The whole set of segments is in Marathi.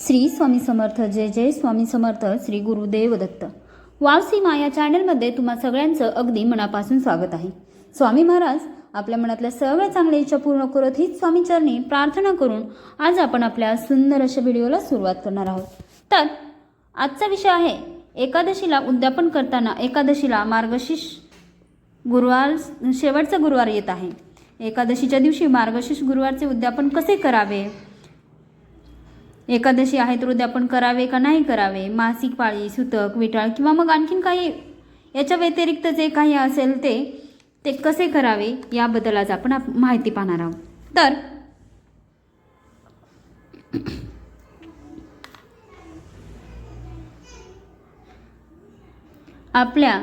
श्री स्वामी समर्थ जय जय स्वामी समर्थ श्री गुरुदेव दत्त वावसीमा या चॅनलमध्ये तुम्हा सगळ्यांचं अगदी मनापासून स्वागत आहे. स्वामी महाराज आपल्या मनातल्या सगळ्या चांगल्या इच्छा पूर्ण करत हीच स्वामीचरणी प्रार्थना करून आज आपण आपल्या सुंदर अशा व्हिडिओला सुरुवात करणार आहोत. तर आजचा विषय आहे एकादशीला उद्यापन करताना एकादशीला मार्गशीर्ष गुरुवार शेवटचा गुरुवार येत आहे. एकादशीच्या दिवशी मार्गशीर्ष गुरुवारचे उद्यापन कसे करावे? एकादशी आहे तर करावे का नाही करावे? मासिक पाळी सुतक विटाळ किंवा मग आणखीन काही याच्या व्यतिरिक्त जे काही असेल ते ते कसे करावे याबद्दल आज आपण आप- माहिती पाहणार आहोत. तर आपल्या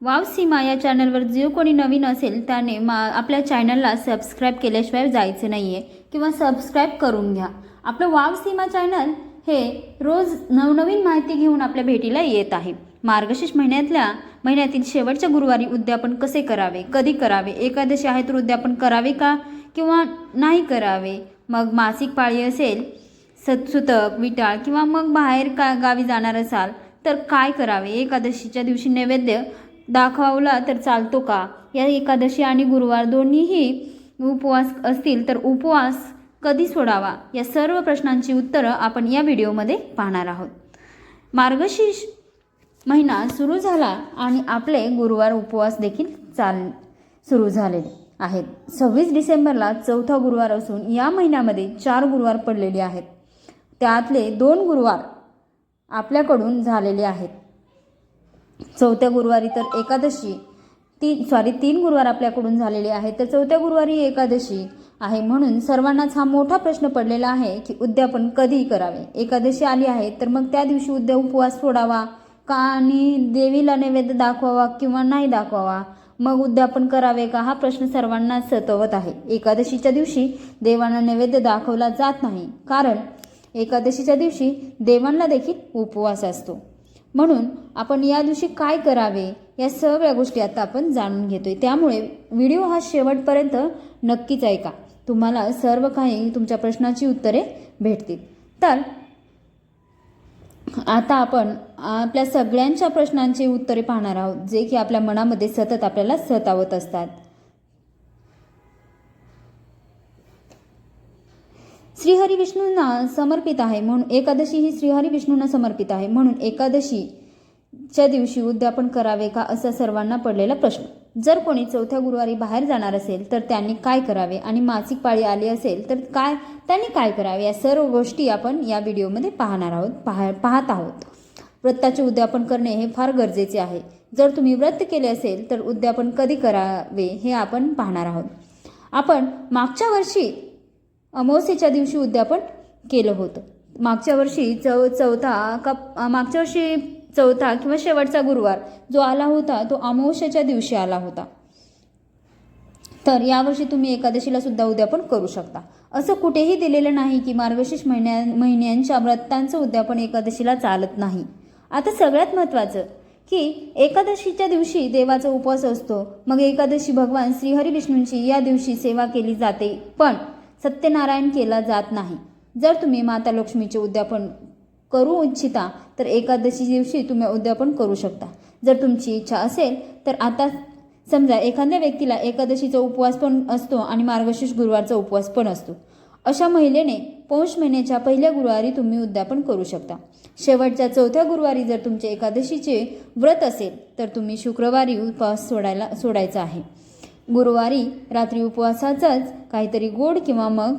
वाव सीमा या चॅनलवर जो कोणी नवीन असेल त्याने मा आपल्या चॅनलला सबस्क्राईब केल्याशिवाय जायचं नाही आहे किंवा सबस्क्राईब करून घ्या. आपलं वाव सीमा चॅनल हे रोज नवनवीन माहिती घेऊन आपल्या भेटीला येत आहे. मार्गशीर्ष महिन्यातल्या महिन्यातील शेवटच्या गुरुवारी उद्यापन कसे करावे कधी करावे एकादशी आहे तर उद्यापन करावे का किंवा नाही करावे? मग मासिक पाळी असेल सत्सुतक विटाळ किंवा मग बाहेर का गावी जाणार असाल तर काय करावे? एकादशीच्या दिवशी नैवेद्य दाखवला तर चालतो का? या एकादशी आणि गुरुवार दोन्हीही उपवास असतील तर उपवास कधी सोडावा या सर्व प्रश्नांची उत्तरं आपण या व्हिडिओमध्ये पाहणार आहोत. मार्गशीर्ष महिना सुरू झाला आणि आपले गुरुवार उपवास देखील चाल सुरू झालेले आहेत. सव्वीस डिसेंबरला चौथा गुरुवार असून या महिन्यामध्ये चार गुरुवार पडलेले आहेत. त्यातले दोन गुरुवार आपल्याकडून झालेले आहेत. चौथ्या गुरुवारी तर एकादशी तीन सॉरी तीन गुरुवार आपल्याकडून झालेले आहेत. तर चौथ्या गुरुवारी एकादशी आहे. म्हणून सर्वांनाच हा मोठा प्रश्न पडलेला आहे की उद्यापन कधी करावे. एकादशी आली आहे तर मग त्या दिवशी उद्या उपवास सोडावा का आणि देवीला नैवेद्य दाखवावा किंवा नाही दाखवावा? मग उद्यापन करावे का? हा प्रश्न सर्वांना सतवत आहे. एकादशीच्या दिवशी देवांना नैवेद्य दाखवला जात नाही. कारण एकादशीच्या दिवशी देवांना देखील उपवास असतो. म्हणून आपण या दिवशी काय करावे? या सगळ्या गोष्टी आता आपण जाणून घेतोय. त्यामुळे व्हिडिओ हा शेवटपर्यंत नक्कीच ऐका. तुम्हाला सर्व काही तुमच्या प्रश्नाची उत्तरे भेटतील. तर आता आपण आपल्या सगळ्यांच्या प्रश्नांची उत्तरे पाहणार आहोत जे की आपल्या मनामध्ये सतत आपल्याला सतावत असतात. श्रीहरी विष्णूंना समर्पित आहे म्हणून एकादशी ही श्रीहरी विष्णूंना समर्पित आहे म्हणून एकादशीच्या दिवशी उद्यापन करावे का असा सर्वांना पडलेला प्रश्न. जर कोणी चौथ्या गुरुवारी बाहेर जाणार असेल तर त्यांनी काय करावे आणि मासिक पाळी आली असेल तर काय त्यांनी काय करावे? या सर्व गोष्टी आपण या व्हिडिओमध्ये पाहणार आहोत पाह पाहत आहोत. व्रताचे उद्यापन करणे हे फार गरजेचे आहे. जर तुम्ही व्रत केले असेल तर उद्यापन कधी करावे हे आपण पाहणार आहोत. आपण मागच्या वर्षी अमावस्येच्या दिवशी उद्यापन केलं होतं. मागच्या वर्षी चौ चौथा का मागच्या वर्षी चौथा किंवा शेवटचा गुरुवार जो आला होता तो अमावस्याच्या दिवशी आला होता. तर यावर्षी तुम्ही एकादशीला सुद्धा उद्यापन करू शकता. असं कुठेही दिलेलं नाही की मार्गशीर्ष महिन्या महिन्यांच्या व्रतांचं उद्यापन एकादशीला चालत नाही. आता सगळ्यात महत्त्वाचं की एकादशीच्या दिवशी देवाचा उपवास असतो. मग एकादशी भगवान श्रीहरी विष्णूंची या दिवशी सेवा केली जाते पण सत्यनारायण केला जात नाही. जर तुम्ही माता लक्ष्मीचे उद्यापन करू इच्छिता तर एकादशी दिवशी तुम्ही उद्यापन करू शकता. जर तुमची इच्छा असेल तर आता समजा एखाद्या व्यक्तीला एकादशीचा उपवास पण असतो आणि मार्गशीर्ष गुरुवारचा उपवास पण असतो. अशा महिलेने पौष महिन्याच्या पहिल्या गुरुवारी तुम्ही उद्यापन करू शकता. शेवटच्या चौथ्या गुरुवारी जर तुमचे एकादशीचे व्रत असेल तर तुम्ही शुक्रवारी उपवास सोडायला सोडायचा आहे. गुरुवारी रात्री उपवासाचाच काहीतरी गोड किंवा मग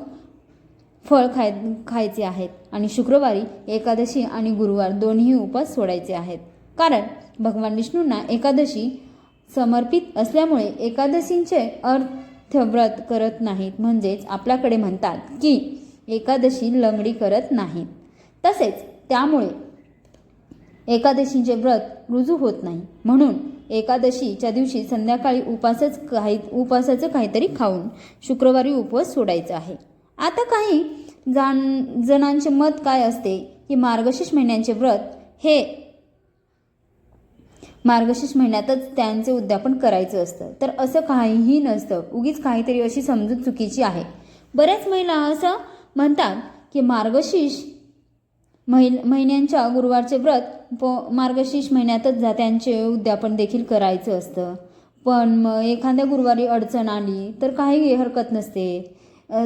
फळ खाय खायचे आहेत आणि शुक्रवारी एकादशी आणि गुरुवार दोन्ही उपवास सोडायचे आहेत. कारण भगवान विष्णूंना एकादशी समर्पित असल्यामुळे एकादशींचे अर्थ व्रत करत नाहीत. म्हणजेच आपल्याकडे म्हणतात की एकादशी लंगडी करत नाहीत. तसेच त्यामुळे एकादशीचे व्रत रुजू होत नाही. म्हणून एकादशीच्या दिवशी संध्याकाळी उपासच काही उपासाचं काहीतरी खाऊन शुक्रवारी उपवास सोडायचा आहे. आता काही जाण जणांचे मत काय असते? की मार्गशीर्ष महिन्यांचे व्रत हे मार्गशीर्ष महिन्यातच त्यांचे उद्यापन करायचं असतं. तर असं काहीही नसतं. उगीच काहीतरी अशी समजूत चुकीची आहे. बऱ्याच महिला असं म्हणतात की मार्गशीर्ष महिन महिन्यांच्या गुरुवारचे व्रत प मार्गशीर्ष महिन्यातच जा त्यांचे उद्यापन देखील करायचं असतं. पण मग एखाद्या गुरुवारी अडचण आली तर काही हरकत नसते.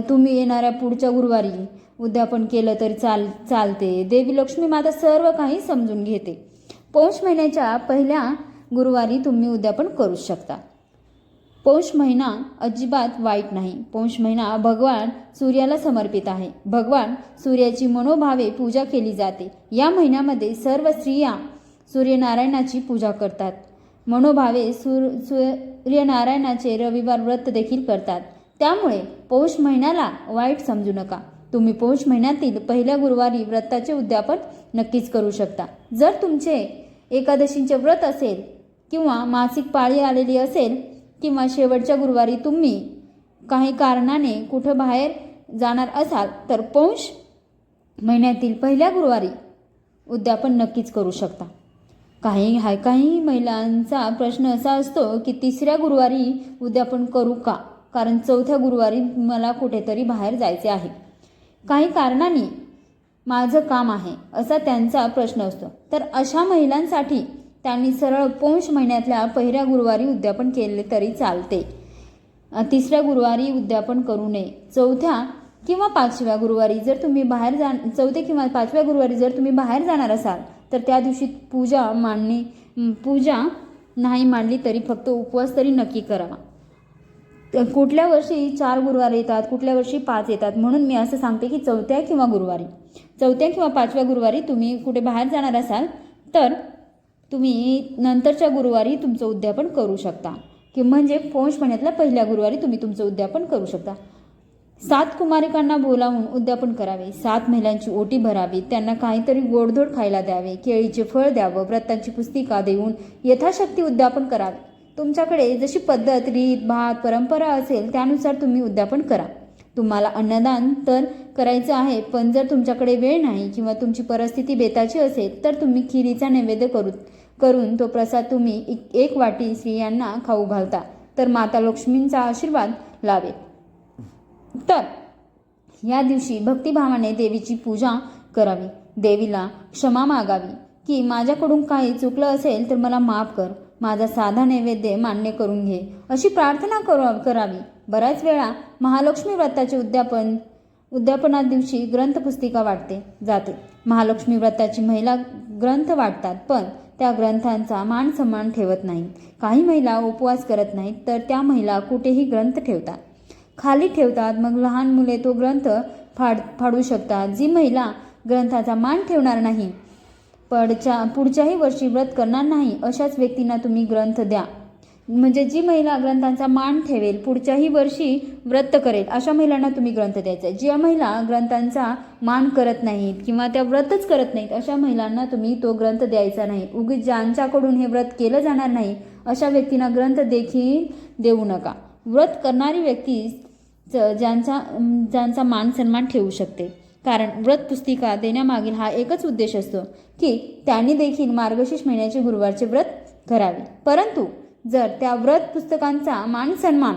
तुम्ही येणाऱ्या पुढच्या गुरुवारी उद्यापन केलं तरी चाल चालते. देवी लक्ष्मी माता सर्व काही समजून घेते. पौष महिन्याच्या पहिल्या गुरुवारी तुम्ही उद्यापन करू शकता. पौष महिना अजिबात वाईट नाही. पौष महिना भगवान सूर्याला समर्पित आहे. भगवान सूर्याची मनोभावे पूजा केली जाते. या महिन्यामध्ये सर्व स्त्रिया सूर्यनारायणाची पूजा करतात. मनोभावे सूर सूर्यनारायणाचे रविवार व्रत देखील करतात. त्यामुळे पौष महिन्याला वाईट समजू नका. तुम्ही पौष महिन्यातील पहिल्या गुरुवारी व्रताचे उद्यापन नक्कीच करू शकता. जर तुमचे एकादशींचे व्रत असेल किंवा मासिक पाळी आलेली असेल किंवा शेवटच्या गुरुवारी तुम्ही काही कारणाने कुठं बाहेर जाणार असाल तर पौष महिन्यातील पहिल्या गुरुवारी उद्यापन नक्कीच करू शकता. काही हाय काही महिलांचा प्रश्न असा असतो की तिसऱ्या गुरुवारी उद्यापन करू का? कारण चौथ्या गुरुवारी मला कुठेतरी बाहेर जायचे आहे. काही कारणाने माझं काम आहे असा त्यांचा प्रश्न असतो. तर अशा महिलांसाठी त्यांनी सरळ पौष महिन्यातल्या पहिल्या गुरुवारी उद्यापन केले तरी चालते. तिसऱ्या गुरुवारी उद्यापन करू नये. चौथ्या किंवा पाचव्या गुरुवारी जर तुम्ही बाहेर जा चौथ्या किंवा पाचव्या गुरुवारी जर तुम्ही बाहेर जाणार असाल तर त्या दिवशी पूजा मांडणी पूजा नाही मांडली तरी फक्त उपवास तरी नक्की करावा. कुठल्या वर्षी चार गुरुवार येतात कुठल्या वर्षी पाच येतात? म्हणून मी असं सांगते की चौथ्या किंवा गुरुवारी. चौथ्या किंवा पाचव्या गुरुवारी तुम्ही कुठे बाहेर जाणार असाल तर तुम्ही नंतरच्या गुरुवारी तुमचं उद्यापन करू शकता. की म्हणजे पौष महिन्यातल्या पहिल्या गुरुवारी तुम्ही तुमचं उद्यापन करू शकता. सात कुमारिकांना बोलावून उद्यापन करावे. सात महिलांची ओटी भरावी. त्यांना काहीतरी गोडधोड खायला द्यावे. केळीचे फळ द्यावं. व्रतांची पुस्तिका देऊन यथाशक्ती उद्यापन करावे. तुमच्याकडे जशी पद्धत रीत भात परंपरा असेल त्यानुसार तुम्ही उद्यापन करा. तुम्हाला अन्नदान तर करायचं आहे पण जर तुमच्याकडे वेळ नाही किंवा तुमची परिस्थिती बेताची असेल तर तुम्ही खिरीचा नैवेद्य करू करून तो प्रसाद तुम्ही एक- एक वाटी स्त्रियांना खाऊ घालता तर माता लक्ष्मींचा आशीर्वाद लावेल. तर या दिवशी भक्तिभावाने देवीची पूजा करावी. देवीला क्षमा मागावी. की माझ्याकडून काही चुकलं असेल तर मला माफ कर. माझा साधा नैवेद्य मान्य करून घे. अशी प्रार्थना करू करावी. बऱ्याच वेळा महालक्ष्मी व्रताचे उद्यापन उद्यापना दिवशी ग्रंथपुस्तिका वाटते जाते. महालक्ष्मी व्रताची महिला ग्रंथ वाटतात पण त्या ग्रंथांचा मान सन्मान ठेवत नाही. काही महिला उपवास करत नाहीत तर त्या महिला कुठेही ग्रंथ ठेवतात. खाली ठेवतात मग लहान मुले तो ग्रंथ फाड फाडू शकतात. जी महिला ग्रंथाचा मान ठेवणार नाही पडच्या पुढच्याही वर्षी व्रत करणार नाही अशाच व्यक्तींना तुम्ही ग्रंथ द्या. म्हणजे जी महिला ग्रंथांचा मान ठेवेल पुढच्याही वर्षी व्रत करेल अशा महिलांना तुम्ही ग्रंथ द्यायचा. ज्या महिला ग्रंथांचा मान करत नाहीत किंवा त्या व्रतच करत नाहीत अशा महिलांना तुम्ही तो ग्रंथ द्यायचा नाही. उगीच ज्यांच्याकडून हे व्रत केलं जाणार नाही अशा व्यक्तींना ग्रंथ देखील देऊ नका. व्रत करणारी व्यक्ती ज्यांचा ज्यांचा मान सन्मान ठेवू शकते. कारण व्रत पुस्तिका देण्यामागील हा एकच उद्देश असतो की त्यांनी देखील मार्गशीर्ष महिन्याचे गुरुवारचे व्रत करावे. परंतु जर त्या व्रत पुस्तकांचा मान सन्मान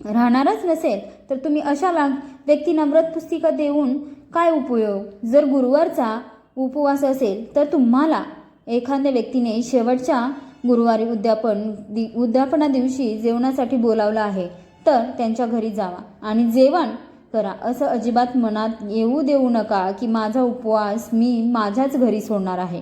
राहणारच नसेल तर तुम्ही अशा ला व्यक्तींना व्रत पुस्तिका देऊन काय उपयोग? जर गुरुवारचा उपवास असेल तर तुम्हाला एखाद्या व्यक्तीने शेवटच्या गुरुवारी उद्यापन दि उद्यापना दिवशी जेवणासाठी बोलावलं आहे तर त्यांच्या घरी जावा. आणि जेवण करा. असं अजिबात मनात येऊ देऊ नका की माझा उपवास मी माझ्याच घरी सोडणार आहे.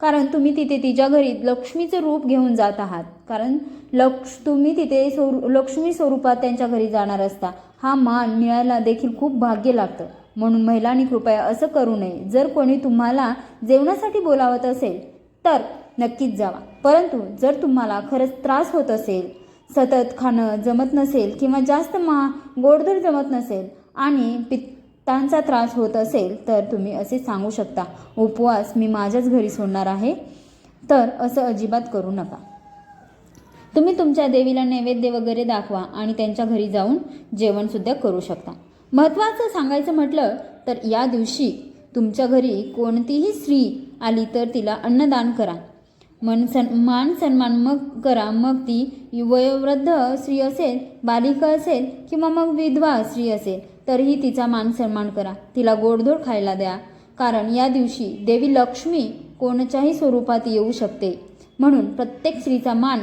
कारण तुम्ही तिथे तिच्या घरी लक्ष्मीचं रूप घेऊन जात आहात. कारण लक्ष तुम्ही तिथे स्वरू लक्ष्मी स्वरूपात त्यांच्या घरी जाणार असता. हा मान मिळायला देखील खूप भाग्य लागतं. म्हणून महिलांनी कृपया असं करू नये. जर कोणी तुम्हाला जेवणासाठी बोलावत असेल तर नक्कीच जावा. परंतु जर तुम्हाला खरंच त्रास होत असेल सतत खाणं जमत नसेल किंवा जास्त मा गोडधोड जमत नसेल आणि पित्तांचा त्रास होत असेल तर तुम्ही असे सांगू शकता उपवास मी माझ्याच घरी सोडणार आहे तर असं अजिबात करू नका. तुम्ही तुमच्या देवीला नैवेद्य वगैरे दाखवा आणि त्यांच्या घरी जाऊन जेवणसुद्धा करू शकता. महत्त्वाचं सांगायचं म्हटलं तर या दिवशी तुमच्या घरी कोणतीही स्त्री आली तर तिला अन्नदान करा. मन सन मान सन्मान मग करा. मग ती वयोवृद्ध स्त्री असेल बालिका असेल किंवा मग विधवा स्त्री असेल तरीही तिचा मान सन्मान करा. तिला गोडधोड खायला द्या. कारण या दिवशी देवी लक्ष्मी कोणत्याही स्वरूपात येऊ शकते. म्हणून प्रत्येक स्त्रीचा मान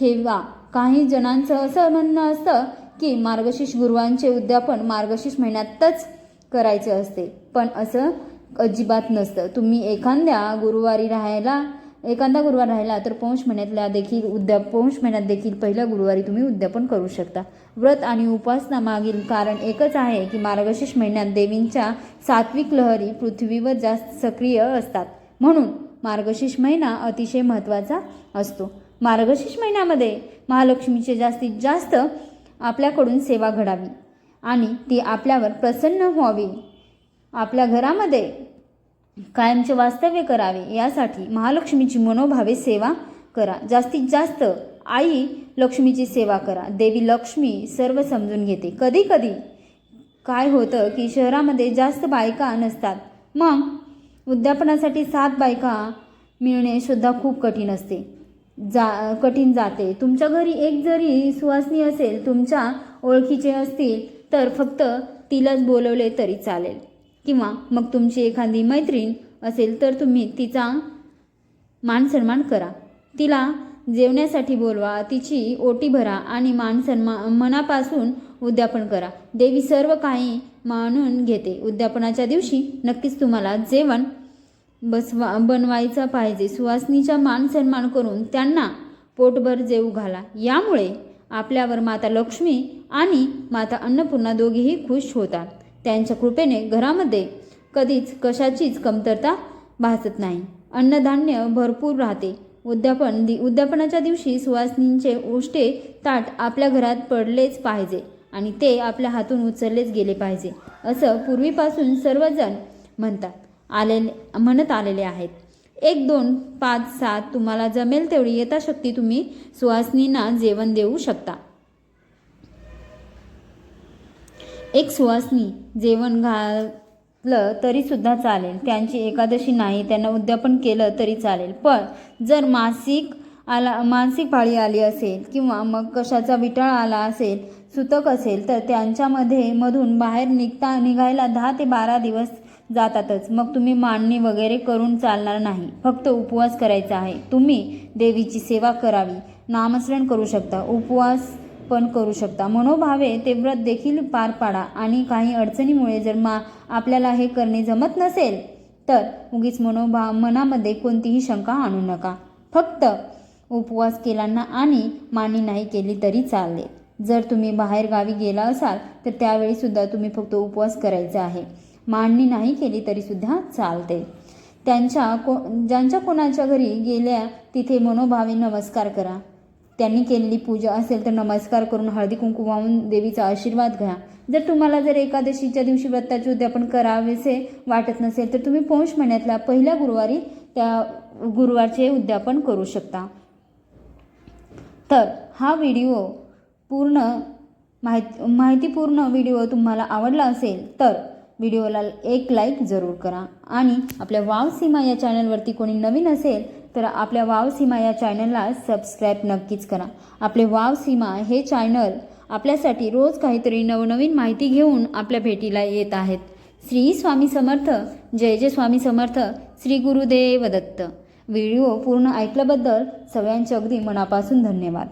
ठेवा. काही जणांचं असं म्हणणं असतं की मार्गशीर्ष गुरुवांचे उद्यापन मार्गशीर्ष महिन्यातच करायचे असते. पण असं अजिबात नसतं. तुम्ही एखाद्या गुरुवारी राहायला एखादा गुरुवार राहिला तर पौष महिन्यातल्या देखील उद्या पौष महिन्यात देखील पहिल्या गुरुवारी तुम्ही उद्यापन करू शकता. व्रत आणि उपासना मागील कारण एकच आहे की मार्गशीर्ष महिन्यात देवींच्या सात्विक लहरी पृथ्वीवर जास्त सक्रिय असतात. म्हणून मार्गशीर्ष महिना अतिशय महत्त्वाचा असतो. मार्गशीर्ष महिन्यामध्ये महालक्ष्मीचे जास्तीत जास्त आपल्याकडून सेवा घडावी आणि ती आपल्यावर प्रसन्न व्हावी. आपल्या घरामध्ये कायमचे वास्तव्य करावे यासाठी महालक्ष्मीची मनोभावे सेवा करा. जास्तीत जास्त आई लक्ष्मीची सेवा करा. देवी लक्ष्मी सर्व समजून घेते. कधी कधी काय होतं की शहरामध्ये जास्त बायका नसतात. मग उद्यापनासाठी सात बायका मिळणे सुद्धा खूप कठीण असते. जा कठीण जाते. तुमच्या घरी एक जरी सुवासनी असेल तुमच्या ओळखीचे असतील तर फक्त तिलाच बोलवले तरी चालेल. किंवा मग तुमची एखादी मैत्रीण असेल तर तुम्ही तिचा मान सन्मान करा. तिला जेवण्यासाठी बोलवा तिची ओटी भरा आणि मान सन्मा मनापासून उद्यापन करा. देवी सर्व काही मानून घेते. उद्यापनाच्या दिवशी नक्कीच तुम्हाला जेवण बसवा बनवायचा पाहिजे. सुवासनीचा मान सन्मान करून त्यांना पोटभर जेवू घाला. यामुळे आपल्यावर माता लक्ष्मी आणि माता अन्नपूर्णा दोघेही खुश होतात. त्यांच्या कृपेने घरामध्ये कधीच कशाचीच कमतरता भासत नाही. अन्नधान्य भरपूर राहते. उद्यापन दि उद्यापनाच्या दिवशी सुवासनींचे उष्टे ताट आपल्या घरात पडलेच पाहिजे आणि ते आपल्या हातून उचललेच गेले पाहिजे असं पूर्वीपासून सर्वजण म्हणतात आलेले म्हणत आलेले आहेत. एक दोन पाच सात तुम्हाला जमेल तेवढी यथाशक्ती तुम्ही सुवासनींना जेवण देऊ शकता. एक सुवासनी जेवण घातलं तरीसुद्धा चालेल. त्यांची एकादशी नाही त्यांना उद्यापन केलं तरी चालेल. पण जर मासिक आला मानसिक पाळी आली असेल किंवा मग कशाचा विटाळ आला असेल सुतक असेल तर त्यांच्यामध्ये मधून बाहेर निघता निघायला दहा ते बारा दिवस जातातच. मग तुम्ही मांडणी वगैरे करून चालणार नाही. फक्त उपवास करायचा आहे. तुम्ही देवीची सेवा करावी. नामस्मरण करू शकता. उपवास पण करू शकता. मनोभावे ते व्रत देखील पार पाडा आणि काही अडचणीमुळे जर मा आपल्याला हे करणे जमत नसेल तर उगीच मनोभा मनामध्ये कोणतीही शंका आणू नका. फक्त उपवास केला ना आणि मान्य नाही केली तरी चालेल. जर तुम्ही बाहेर गावी गेला असाल तर त्यावेळीसुद्धा तुम्ही फक्त उपवास करायचा आहे. मांडणी नाही केली तरीसुद्धा चालते. त्यांच्या को ज्यांच्या कोणाच्या घरी गेल्या तिथे मनोभावे नमस्कार करा. त्यांनी केलेली पूजा असेल तर नमस्कार करून हळदी कुंकू वाहून देवीचा आशीर्वाद घ्या. जर तुम्हाला जर एकादशीच्या दिवशी व्रताचे उद्यापन करावेसे वाटत नसेल तर तुम्ही पौष महिन्यातल्या पहिल्या गुरुवारी त्या गुरुवारचे उद्यापन करू शकता. तर हा व्हिडिओ पूर्ण माहिती माहितीपूर्ण व्हिडिओ तुम्हाला आवडला असेल तर व्हिडिओला एक लाईक जरूर करा. आणि आपल्या वाव सीमा या चॅनलवरती कोणी नवीन असेल तर आपल्या वाव सीमा या चॅनलला सबस्क्राईब नक्कीच करा. आपले वाव सीमा हे चॅनल आपल्यासाठी रोज काहीतरी नवनवीन माहिती घेऊन आपल्या भेटीला येत आहेत. श्री स्वामी समर्थ. जय जय स्वामी समर्थ. श्री गुरुदेव दत्त. व्हिडिओ पूर्ण ऐकल्याबद्दल सगळ्यांचे अगदी मनापासून धन्यवाद.